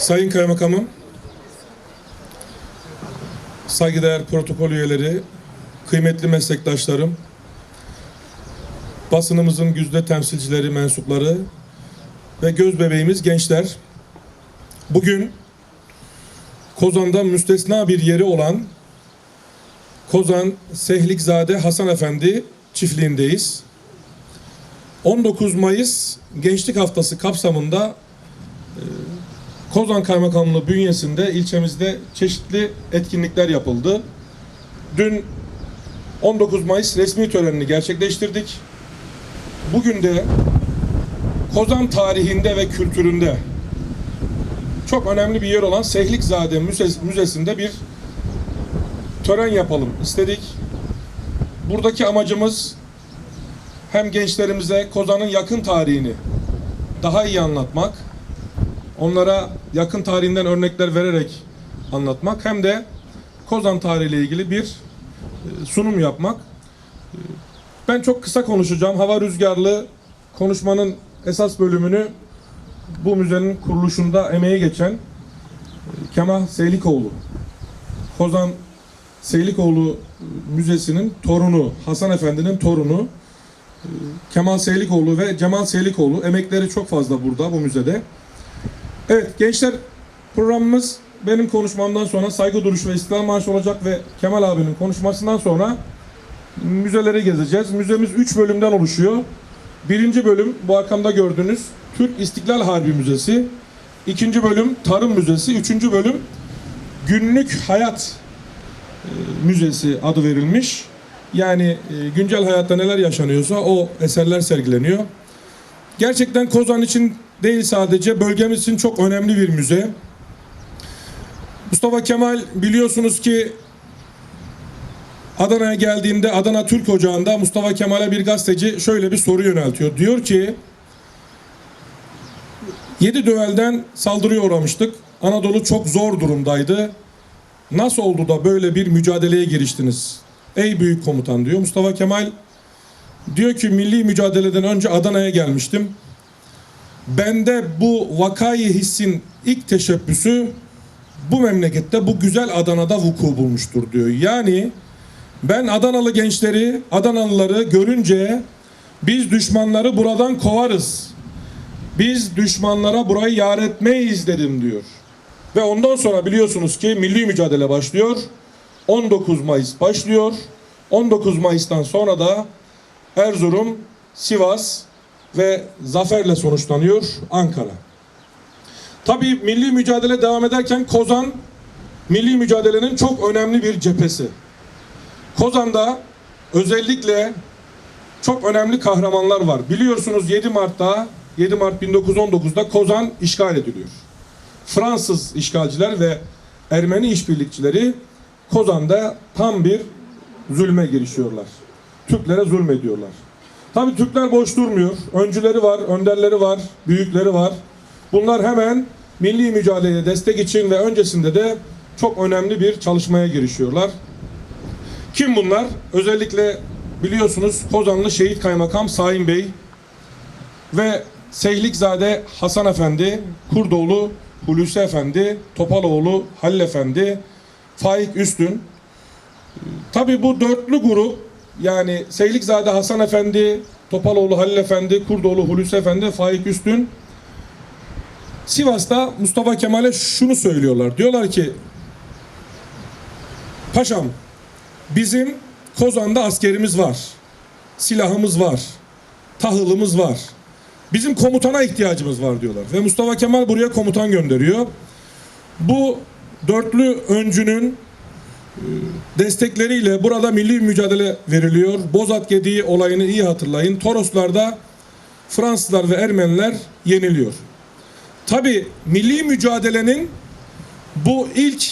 Sayın Kaymakamım, saygıdeğer protokol üyeleri, kıymetli meslektaşlarım, basınımızın güzde temsilcileri, mensupları ve göz bebeğimiz gençler. Bugün Kozan'da müstesna bir yeri olan Kozan Sehlikzade Hasan Efendi çiftliğindeyiz. 19 Mayıs Gençlik Haftası kapsamında Kozan Kaymakamlığı bünyesinde ilçemizde çeşitli etkinlikler yapıldı. Dün 19 Mayıs resmi törenini gerçekleştirdik. Bugün de Kozan tarihinde ve kültüründe çok önemli bir yer olan Sehlikzade Müzesi- Müzesi'nde bir tören yapalım istedik. Buradaki amacımız hem gençlerimize Kozan'ın yakın tarihini daha iyi anlatmak, onlara yakın tarihinden örnekler vererek anlatmak hem de Kozan tarihiyle ilgili bir e, sunum yapmak. E, Ben çok kısa konuşacağım. Hava rüzgarlı konuşmanın esas bölümünü bu müzenin kuruluşunda emeği geçen e, Kemal Seylikoğlu, Kozan Seylikoğlu Müzesi'nin torunu, Hasan Efendi'nin torunu Kemal Seylikoğlu ve Cemal Seylikoğlu emekleri çok fazla burada bu müzede. Evet gençler programımız benim konuşmamdan sonra saygı duruşu ve istiklal marşı olacak ve Kemal abinin konuşmasından sonra müzeleri gezeceğiz. Müzemiz 3 bölümden oluşuyor. Birinci bölüm bu arkamda gördüğünüz Türk İstiklal Harbi Müzesi. İkinci bölüm Tarım Müzesi. Üçüncü bölüm Günlük Hayat e, Müzesi adı verilmiş. Yani e, güncel hayatta neler yaşanıyorsa o eserler sergileniyor. Gerçekten Kozan için değil sadece bölgemiz için çok önemli bir müze. Mustafa Kemal biliyorsunuz ki Adana'ya geldiğinde Adana Türk Ocağı'nda Mustafa Kemal'e bir gazeteci şöyle bir soru yöneltiyor. Diyor ki Yedi düelden saldırıya uğramıştık. Anadolu çok zor durumdaydı. Nasıl oldu da böyle bir mücadeleye giriştiniz? Ey büyük komutan diyor. Mustafa Kemal diyor ki milli mücadeleden önce Adana'ya gelmiştim. Bende bu vakayı hissin ilk teşebbüsü bu memlekette bu güzel Adana'da vuku bulmuştur diyor. Yani ben Adanalı gençleri, Adanalıları görünce biz düşmanları buradan kovarız. Biz düşmanlara burayı yar etmeyiz dedim diyor. Ve ondan sonra biliyorsunuz ki milli mücadele başlıyor. 19 Mayıs başlıyor. 19 Mayıs'tan sonra da Erzurum, Sivas ve zaferle sonuçlanıyor Ankara. Tabii milli mücadele devam ederken Kozan milli mücadelenin çok önemli bir cephesi. Kozan'da özellikle çok önemli kahramanlar var. Biliyorsunuz 7 Mart'ta 7 Mart 1919'da Kozan işgal ediliyor. Fransız işgalciler ve Ermeni işbirlikçileri Kozan'da tam bir zulme girişiyorlar. Türklere zulmediyorlar. Tabii Türkler boş durmuyor. Öncüleri var, önderleri var, büyükleri var. Bunlar hemen milli mücadeleye destek için ve öncesinde de çok önemli bir çalışmaya girişiyorlar. Kim bunlar? Özellikle biliyorsunuz Kozanlı Şehit Kaymakam Saim Bey ve Seylikzade Hasan Efendi, Kurdoğlu Hulusi Efendi, Topaloğlu Halil Efendi, Faik Üstün. Tabi bu dörtlü grup yani Seylikzade Hasan Efendi, Topaloğlu Halil Efendi, Kurdoğlu Hulusi Efendi, Faik Üstün Sivas'ta Mustafa Kemal'e şunu söylüyorlar. Diyorlar ki Paşam bizim Kozan'da askerimiz var. Silahımız var. Tahılımız var. Bizim komutana ihtiyacımız var diyorlar. Ve Mustafa Kemal buraya komutan gönderiyor. Bu dörtlü öncünün destekleriyle burada milli mücadele veriliyor. Bozat Gediği olayını iyi hatırlayın. Toroslarda Fransızlar ve Ermeniler yeniliyor. Tabi milli mücadelenin bu ilk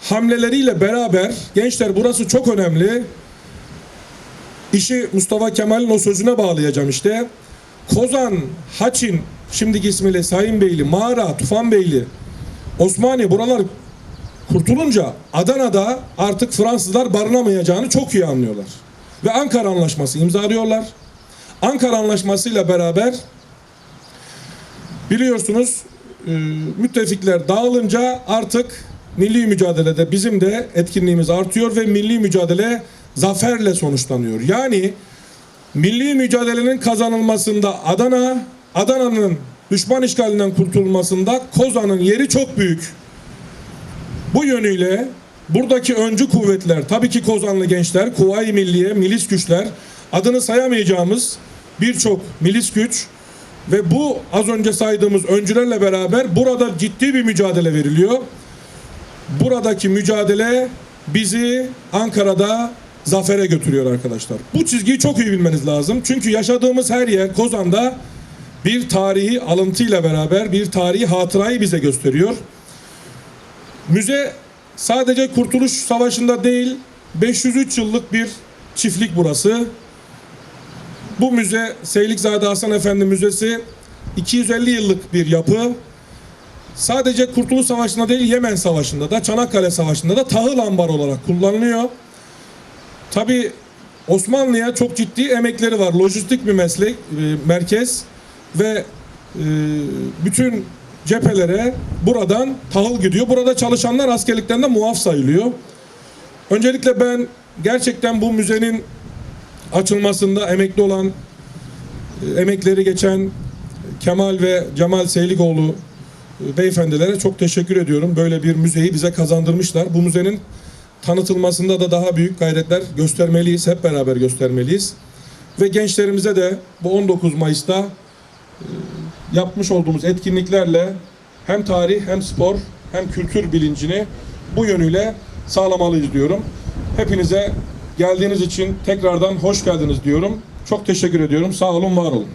hamleleriyle beraber gençler burası çok önemli. İşi Mustafa Kemal'in o sözüne bağlayacağım işte. Kozan, Haçin, şimdiki ismiyle Sayın Beyli, Mağara, Tufanbeyli, Osmaniye buralar kurtulunca Adana'da artık Fransızlar barınamayacağını çok iyi anlıyorlar. Ve Ankara Anlaşması imzalıyorlar. Ankara Anlaşması ile beraber biliyorsunuz e, müttefikler dağılınca artık milli mücadelede bizim de etkinliğimiz artıyor ve milli mücadele zaferle sonuçlanıyor. Yani milli mücadelenin kazanılmasında Adana, Adana'nın düşman işgalinden kurtulmasında Kozan'ın yeri çok büyük. Bu yönüyle buradaki öncü kuvvetler, tabii ki Kozanlı gençler, Kuvayi Milliye, milis güçler, adını sayamayacağımız birçok milis güç ve bu az önce saydığımız öncülerle beraber burada ciddi bir mücadele veriliyor. Buradaki mücadele bizi Ankara'da zafere götürüyor arkadaşlar. Bu çizgiyi çok iyi bilmeniz lazım. Çünkü yaşadığımız her yer Kozan'da bir tarihi alıntıyla beraber bir tarihi hatırayı bize gösteriyor. Müze sadece Kurtuluş Savaşı'nda değil 503 yıllık bir çiftlik burası. Bu müze Seylikzade Hasan Efendi Müzesi 250 yıllık bir yapı. Sadece Kurtuluş Savaşı'nda değil Yemen Savaşı'nda da Çanakkale Savaşı'nda da tahıl ambarı olarak kullanılıyor. Tabi Osmanlı'ya çok ciddi emekleri var. Lojistik bir meslek, e, merkez ve e, bütün cephelere buradan tahıl gidiyor. Burada çalışanlar askerlikten de muaf sayılıyor. Öncelikle ben gerçekten bu müzenin açılmasında emekli olan e, emekleri geçen Kemal ve Cemal Seylikoğlu e, beyefendilere çok teşekkür ediyorum. Böyle bir müzeyi bize kazandırmışlar. Bu müzenin tanıtılmasında da daha büyük gayretler göstermeliyiz. Hep beraber göstermeliyiz. Ve gençlerimize de bu 19 Mayıs'ta yapmış olduğumuz etkinliklerle hem tarih hem spor hem kültür bilincini bu yönüyle sağlamalıyız diyorum. Hepinize geldiğiniz için tekrardan hoş geldiniz diyorum. Çok teşekkür ediyorum. Sağ olun, var olun.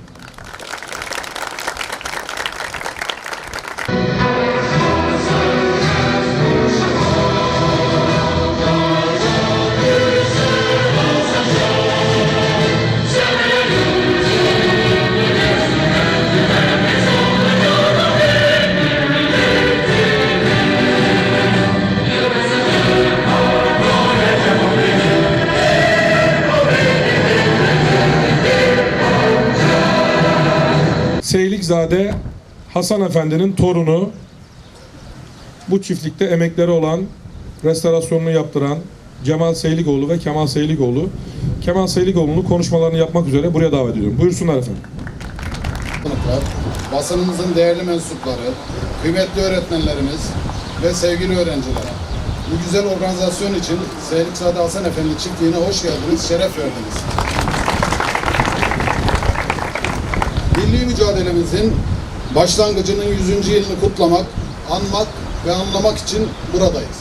Hasan Efendi'nin torunu bu çiftlikte emekleri olan restorasyonunu yaptıran Cemal Seylikoğlu ve Kemal Seylikoğlu Kemal Seylikoğlu'nun konuşmalarını yapmak üzere buraya davet ediyorum. Buyursunlar efendim. Basınımızın değerli mensupları, kıymetli öğretmenlerimiz ve sevgili öğrenciler. Bu güzel organizasyon için Seylikzade Hasan Efendi çiftliğine hoş geldiniz, şeref verdiniz. Milli mücadelemizin başlangıcının 100. yılını kutlamak, anmak ve anlamak için buradayız.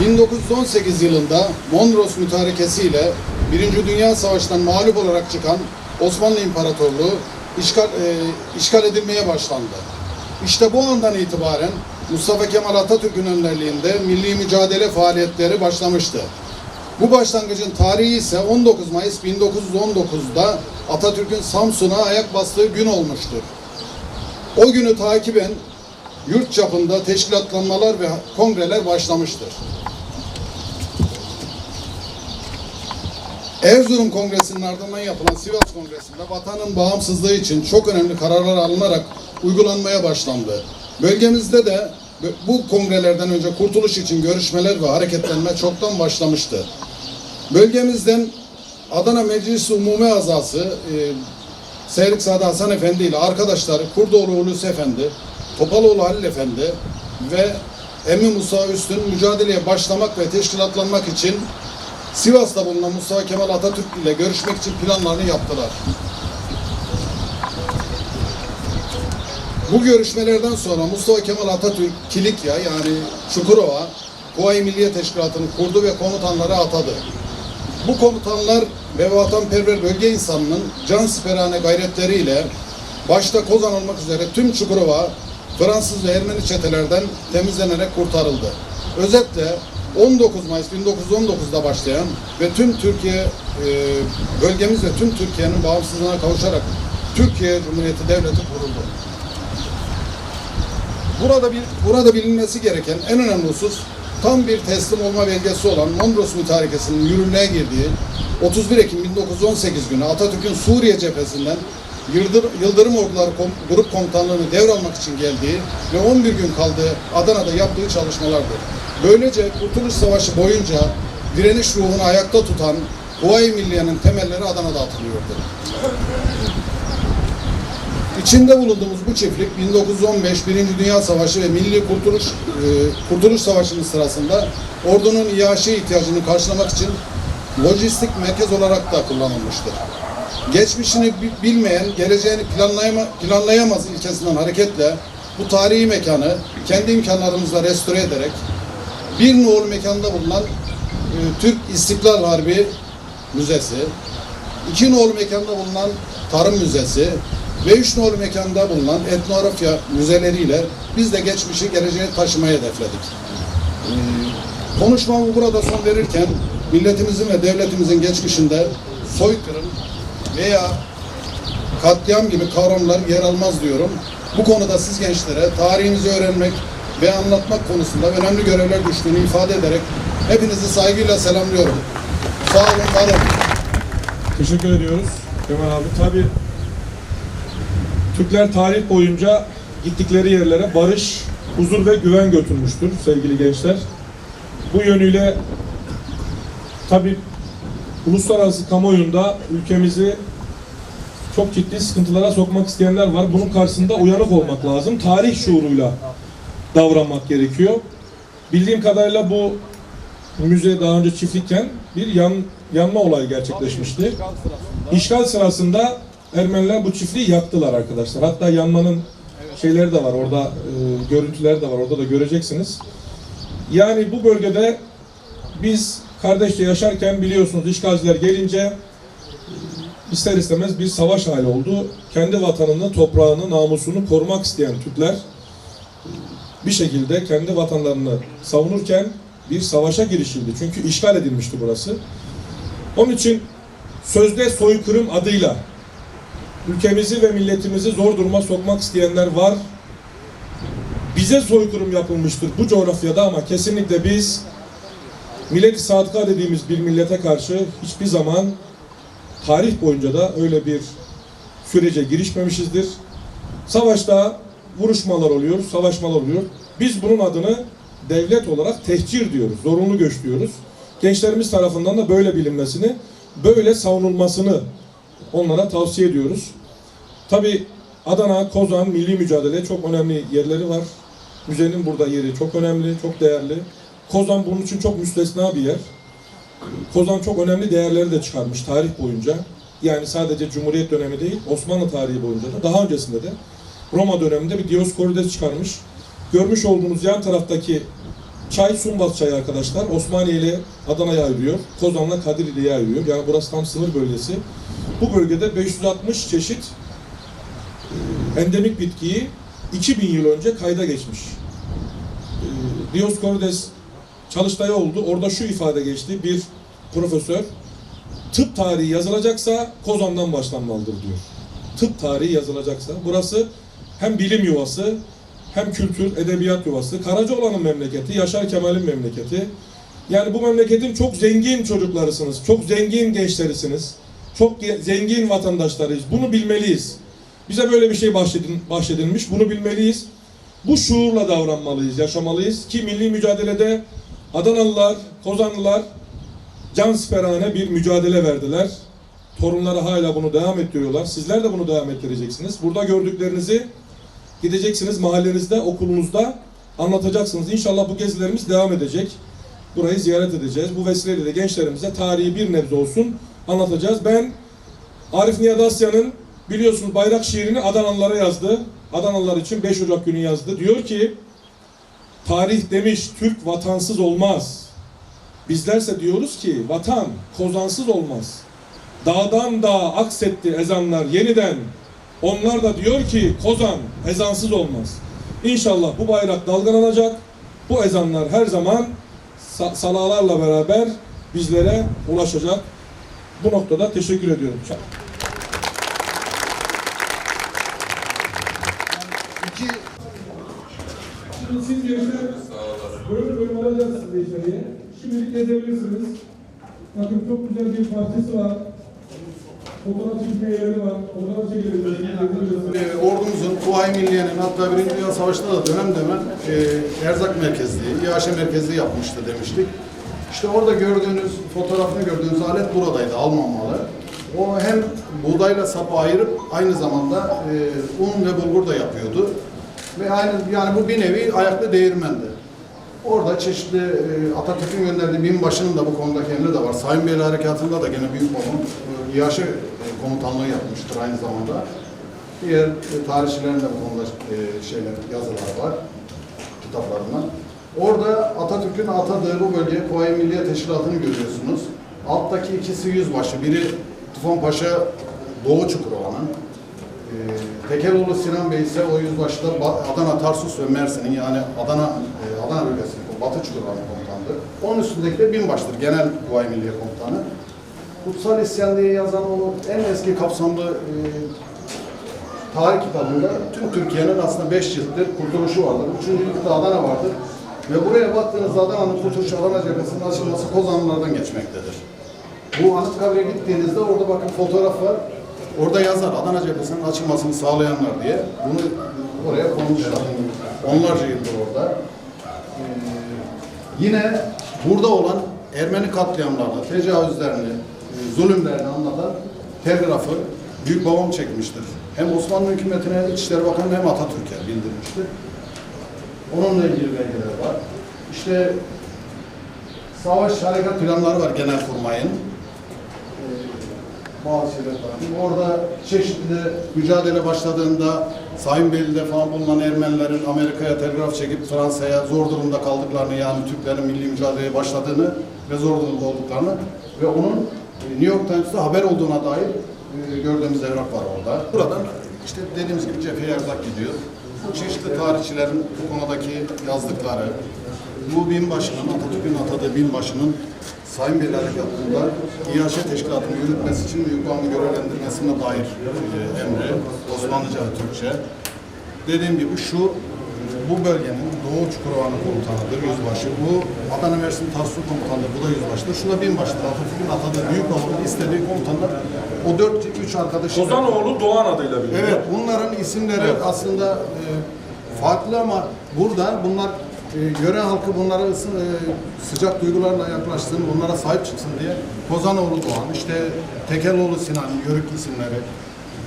1918 yılında Mondros Mütarekesi ile Birinci Dünya Savaşı'ndan mağlup olarak çıkan Osmanlı İmparatorluğu işgal, e, işgal edilmeye başlandı. İşte bu andan itibaren Mustafa Kemal Atatürk'ün önderliğinde milli mücadele faaliyetleri başlamıştı. Bu başlangıcın tarihi ise 19 Mayıs 1919'da Atatürk'ün Samsun'a ayak bastığı gün olmuştur. O günü takiben yurt çapında teşkilatlanmalar ve kongreler başlamıştır. Erzurum Kongresi'nin ardından yapılan Sivas Kongresi'nde vatanın bağımsızlığı için çok önemli kararlar alınarak uygulanmaya başlandı. Bölgemizde de bu kongrelerden önce kurtuluş için görüşmeler ve hareketlenme çoktan başlamıştı. Bölgemizden Adana Meclisi Umumi Azası e, Seyrik Hasan Efendi ile arkadaşları Kurdoğlu Hulusi Efendi, Topaloğlu Halil Efendi ve Emmi Musa Üstün mücadeleye başlamak ve teşkilatlanmak için Sivas'ta bulunan Mustafa Kemal Atatürk ile görüşmek için planlarını yaptılar. Bu görüşmelerden sonra Mustafa Kemal Atatürk Kilikya yani Çukurova Kuvayi Milliye Teşkilatı'nı kurdu ve komutanları atadı. Bu komutanlar ve vatanperver bölge insanının can siperhane gayretleriyle başta Kozan olmak üzere tüm Çukurova Fransız ve Ermeni çetelerden temizlenerek kurtarıldı. Özetle 19 Mayıs 1919'da başlayan ve tüm Türkiye e, bölgemiz ve tüm Türkiye'nin bağımsızlığına kavuşarak Türkiye Cumhuriyeti Devleti kuruldu. Burada bir burada bilinmesi gereken en önemli husus tam bir teslim olma belgesi olan Mondros Mütarekesi'nin yürürlüğe girdiği 31 Ekim 1918 günü Atatürk'ün Suriye cephesinden Yıldır- Yıldırım Orduları Grup Komutanlığı'nı devralmak için geldiği ve 11 gün kaldığı Adana'da yaptığı çalışmalardır. Böylece Kurtuluş Savaşı boyunca direniş ruhunu ayakta tutan Huvayi Milliye'nin temelleri Adana'da atılıyordu. İçinde bulunduğumuz bu çiftlik 1915 Birinci Dünya Savaşı ve Milli Kurtuluş e, Kurtuluş Savaşı'nın sırasında ordunun iaşe ihtiyacını karşılamak için lojistik merkez olarak da kullanılmıştır. Geçmişini bi- bilmeyen, geleceğini planlayama, planlayamaz ilkesinden hareketle bu tarihi mekanı kendi imkanlarımızla restore ederek bir nolu mekanda bulunan e, Türk İstiklal Harbi Müzesi, iki nolu mekanda bulunan Tarım Müzesi ve üç nolu mekanda bulunan etnografya müzeleriyle biz de geçmişi geleceğe taşımayı hedefledik. Ee, konuşmamı burada son verirken milletimizin ve devletimizin geçmişinde soykırım veya katliam gibi kavramlar yer almaz diyorum. Bu konuda siz gençlere tarihimizi öğrenmek ve anlatmak konusunda önemli görevler düştüğünü ifade ederek hepinizi saygıyla selamlıyorum. Sağ olun, var olun. Teşekkür ediyoruz Kemal abi. Tabi Türkler tarih boyunca gittikleri yerlere barış, huzur ve güven götürmüştür sevgili gençler. Bu yönüyle tabi uluslararası kamuoyunda ülkemizi çok ciddi sıkıntılara sokmak isteyenler var. Bunun karşısında uyanık olmak lazım. Tarih şuuruyla davranmak gerekiyor. Bildiğim kadarıyla bu müze daha önce çiftlikken bir yan, yanma olayı gerçekleşmişti. İşgal sırasında Ermeniler bu çiftliği yaktılar arkadaşlar. Hatta yanmanın şeyleri de var orada, e, görüntüleri de var orada da göreceksiniz. Yani bu bölgede biz kardeşçe yaşarken biliyorsunuz işgalciler gelince e, ister istemez bir savaş hali oldu. Kendi vatanını, toprağını, namusunu korumak isteyen Türkler e, bir şekilde kendi vatanlarını savunurken bir savaşa girişildi. Çünkü işgal edilmişti burası. Onun için sözde soykırım adıyla ülkemizi ve milletimizi zor duruma sokmak isteyenler var. Bize soykırım yapılmıştır bu coğrafyada ama kesinlikle biz millet-i sadıka dediğimiz bir millete karşı hiçbir zaman tarih boyunca da öyle bir sürece girişmemişizdir. Savaşta vuruşmalar oluyor, savaşmalar oluyor. Biz bunun adını devlet olarak tehcir diyoruz, zorunlu göç diyoruz. Gençlerimiz tarafından da böyle bilinmesini, böyle savunulmasını onlara tavsiye ediyoruz. Tabi Adana, Kozan milli mücadele çok önemli yerleri var. Müzenin burada yeri çok önemli, çok değerli. Kozan bunun için çok müstesna bir yer. Kozan çok önemli değerleri de çıkarmış tarih boyunca. Yani sadece Cumhuriyet dönemi değil, Osmanlı tarihi boyunca da, daha öncesinde de Roma döneminde bir Dioskorides çıkarmış. Görmüş olduğunuz yan taraftaki çay Sumbas çayı arkadaşlar. Osmaniye ile Adana'ya ayırıyor. Kozan'la Kadirli'ye ayırıyor. Yani burası tam sınır bölgesi. Bu bölgede 560 çeşit e, endemik bitkiyi 2000 yıl önce kayda geçmiş. E, Dioskorides çalıştayı oldu. Orada şu ifade geçti. Bir profesör tıp tarihi yazılacaksa Kozan'dan başlanmalıdır diyor. Tıp tarihi yazılacaksa. Burası hem bilim yuvası hem kültür, edebiyat yuvası. Karacaoğlan'ın memleketi, Yaşar Kemal'in memleketi. Yani bu memleketin çok zengin çocuklarısınız, çok zengin gençlerisiniz, çok zengin vatandaşlarıyız. Bunu bilmeliyiz. Bize böyle bir şey bahşedin, bahşedilmiş, bunu bilmeliyiz. Bu şuurla davranmalıyız, yaşamalıyız ki milli mücadelede Adanalılar, Kozanlılar can siperhane bir mücadele verdiler. Torunları hala bunu devam ettiriyorlar. Sizler de bunu devam ettireceksiniz. Burada gördüklerinizi gideceksiniz mahallenizde, okulunuzda anlatacaksınız. İnşallah bu gezilerimiz devam edecek. Burayı ziyaret edeceğiz. Bu vesileyle de gençlerimize tarihi bir nebze olsun anlatacağız. Ben Arif Nihat Asya'nın biliyorsunuz bayrak şiirini Adanalılara yazdı. Adanalılar için 5 Ocak günü yazdı. Diyor ki tarih demiş Türk vatansız olmaz. Bizlerse diyoruz ki vatan kozansız olmaz. Dağdan dağa aksetti ezanlar yeniden. Onlar da diyor ki kozan ezansız olmaz. İnşallah bu bayrak dalgalanacak. Bu ezanlar her zaman sa- salalarla beraber bizlere ulaşacak. Bu noktada teşekkür ediyorum. İki, Şimdi siz gençler bölüm bölüm alacağız sizi içeriye. Şimdilik gezebilirsiniz. Bakın çok güzel bir bahçesi var. Fotoğraf ordumuzun Kuvayi Milliye'nin hatta Birinci Dünya Savaşı'nda da dönem dönem e, erzak merkezliği, İHŞ merkezliği yapmıştı demiştik. İşte orada gördüğünüz, fotoğrafını gördüğünüz alet buradaydı, Alman malı. O hem buğdayla sapı ayırıp aynı zamanda e, un ve bulgur da yapıyordu. Ve aynı yani bu bir nevi ayaklı değirmendi. Orada çeşitli e, Atatürk'ün gönderdiği binbaşının da bu konudaki emri de var. Sayın Beyli Harekatı'nda da gene büyük babam e, İHŞ komutanlığı yapmıştır aynı zamanda. Diğer e, tarihçilerin de bu konuda e, şeyler, yazılar var kitaplarından. Orada Atatürk'ün atadığı bu bölgeye Kuvayi Milliye Teşkilatı'nı görüyorsunuz. Alttaki ikisi yüzbaşı. Biri Tufan Paşa Doğu Çukurova'nın. E, Tekeloğlu Sinan Bey ise o yüzbaşı da Ba- Adana, Tarsus ve Mersin'in yani Adana e, Adana bölgesinin Batı Çukurova'nın komutanıdır. Onun üstündeki de binbaştır. Genel Kuvayi Milliye Komutanı. Kutsal İsyan diye yazan o en eski kapsamlı e, tarih kitabında tüm Türkiye'nin aslında 5 cilttir kurtuluşu vardır. Üçüncü ciltte Adana vardır. Ve buraya baktığınızda Adana'nın kurtuluşu Adana cephesinin açılması Kozanlılardan geçmektedir. Bu Anıtkabir'e gittiğinizde orada bakın fotoğraf var. Orada yazar Adana cephesinin açılmasını sağlayanlar diye. Bunu oraya koymuşlar. Onlarca yıldır orada. Ee, yine burada olan Ermeni katliamlarını, tecavüzlerini, zulümlerini anlatan telgrafı büyük babam çekmiştir. Hem Osmanlı hükümetine, İçişleri Bakanı hem Atatürk'e bildirmiştir. Onunla ilgili belgeler var. İşte savaş harekat planları var Genelkurmay'ın. Ee, bazı şeyler var. Orada çeşitli mücadele başladığında Sayın Beyli'de falan bulunan Ermenilerin Amerika'ya telgraf çekip Fransa'ya zor durumda kaldıklarını yani Türklerin milli mücadeleye başladığını ve zor durumda olduklarını ve onun New York Times'ta haber olduğuna dair e, gördüğümüz evrak var orada. Buradan işte dediğimiz gibi cepheye erzak gidiyor. Bu çeşitli tarihçilerin bu konudaki yazdıkları, bu binbaşının, Atatürk'ün atadığı binbaşının Sayın Beyler Harekatı'nda İHŞ teşkilatını yürütmesi için büyükbakanı görevlendirmesine dair e, emri, Osmanlıca ve Türkçe. Dediğim gibi şu, bu bölgenin Doğu Çukurova'nın komutanıdır, yüzbaşı. Bu Adana Mersin Tarsus komutanıdır, bu da yüzbaşıdır. Şu da binbaşıdır, Atatürk'ün atadığı büyükbakanın istediği komutanlar. O dört, üç arkadaşı... Ozanoğlu Doğan adıyla biliniyor. Evet, bunların isimleri aslında e, farklı ama burada bunlar e, yöre halkı bunlara e, sıcak duygularla yaklaşsın, bunlara sahip çıksın diye Kozanoğlu Doğan, işte Tekeloğlu Sinan, Yörük isimleri,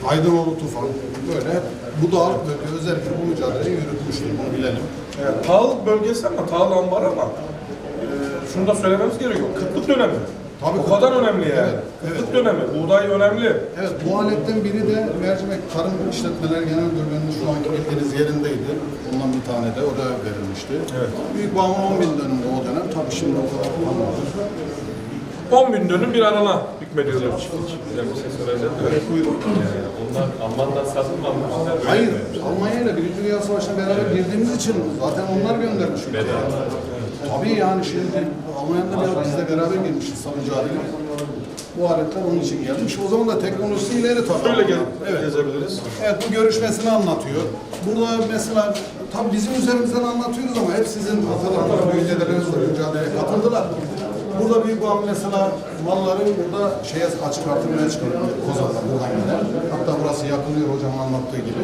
Aydınoğlu Tufan, böyle bu dağlık bölge özellikle bu mücadeleyi yürütmüştür, bunu bilelim. Evet, Tağıl bölgesi ama Tağıl ambar ama e, şunu da söylememiz gerekiyor. Kıtlık dönemi. Tabii, o kadar önemli yani. Evet, evet. Kıtlık dönemi. Buğday önemli. Evet, bu aletten biri de Mercimek Tarım İşletmeler Genel Müdürlüğü'nün şu anki bildiğiniz yerindeydi. Ondan bir tane de o da verilmişti. Evet. Büyük bağımın 10 bin dönümde o dönem. Tabii şimdi o kadar kalmadı. 10 bin dönüm bir alana hükmediyorlar çiftlik. Güzel bir şey söyleyeceğim. Evet. Yani onlar Alman'dan satılmamışlar. Öyle Hayır, mi? Almanya ile Birinci Dünya Savaşı'na beraber girdiğimiz için zaten onlar göndermiş. ülkeye. Tabii yani şimdi Almanya'da bir biz de beraber girmişiz mücadele. Bu aletler onun için gelmiş. O zaman da teknolojisi ileri tabii. Böyle gel Evet. gezebiliriz. Evet bu görüşmesini anlatıyor. Burada mesela tabii bizim üzerimizden anlatıyoruz ama hep sizin atalarınız, büyüdeleriniz de mücadeleye katıldılar. Burada büyük bağım mesela malları burada şeye açık artırmaya çıkıyor. Kozan'dan buradan gider. Hatta burası yakılıyor hocam anlattığı gibi.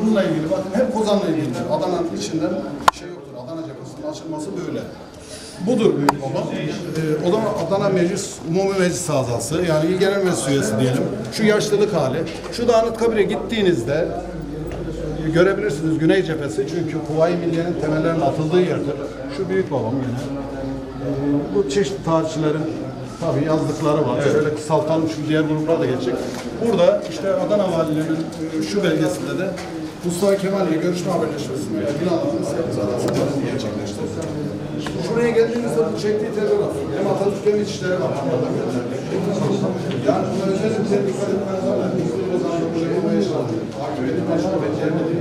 Bununla ilgili bakın hep Kozan'la ilgili. Adana'nın içinden şey yoktur. Adana cephesinin açılması böyle. Budur büyük baba. Ee, o da Adana Meclis, Umumi Meclis Azası. Yani İl Genel Meclis üyesi diyelim. Şu yaşlılık hali. Şu da Anıtkabir'e gittiğinizde görebilirsiniz Güney cephesi. Çünkü Kuvayi Milliye'nin temellerinin atıldığı yerdir. Şu büyük babam yine. Bu çeşitli tarihçilerin tabii yazdıkları var. Şöyle kısaltalım şu diğer gruplara da geçecek. Burada işte Adana Valiliğinin e, şu belgesinde de Mustafa Kemal ile görüşme haberleşmesini planladığını Seyit gerçekleşti. Şuraya geldiğinizde bu çektiği telgraf hem Atatürk hem İçişleri Bakanlığı'na gönderdi. Yani buna özellikle dikkat etmeniz lazım. Zaman da buraya yaşadık. Takip edin, meşgul edin. Yerine de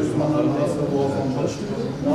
Müslümanların arasında boğazlanmış.